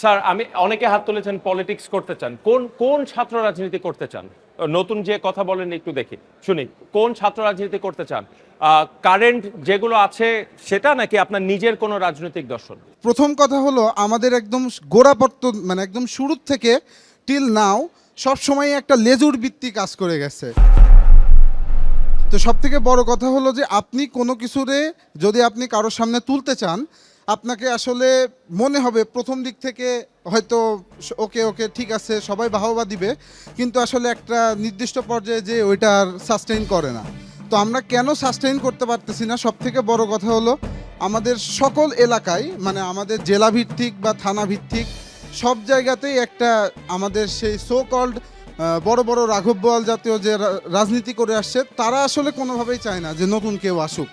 Sir আমি অনেকে হাত তুলেছেন পলিটিক্স করতে চান। কোন কোন ছাত্র রাজনীতি করতে চান? নতুন যে কথা বলেন একটু দেখি। শুনি কোন ছাত্র রাজনীতি করতে চান? কারেন্ট যেগুলো আছে সেটা নাকি আপনার নিজের কোনো রাজনৈতিক দর্শন? প্রথম কথা হলো আমাদের একদম গোড়াপত্ত মানে একদম শুরুর থেকে টিল নাও সব সময় একটা লেজুর ভিত্তি কাজ করে গেছে। তো সব থেকে বড় কথা হলো যে আপনি কোনো কিছুরে যদি আপনি কারোর সামনে তুলতে চান আপনাকে আসলে মনে হবে প্রথম দিক থেকে হয়তো ওকে ওকে, ঠিক আছে, সবাই বাহবা দিবে, কিন্তু আসলে একটা নির্দিষ্ট পর্যায়ে যে ওইটা আর সাস্টেইন করে না। তো আমরা কেন সাস্টেইন করতে পারতেছি না? সব থেকে বড় কথা হলো, আমাদের সকল এলাকায় মানে আমাদের জেলা ভিত্তিক বা থানা ভিত্তিক সব জায়গাতেই একটা আমাদের সেই সো কল্ড বড় বড় রাঘব বোয়াল জাতীয় যে রাজনীতি করে আসছে, তারা আসলে কোনোভাবেই চায় না যে নতুন কেউ আসুক।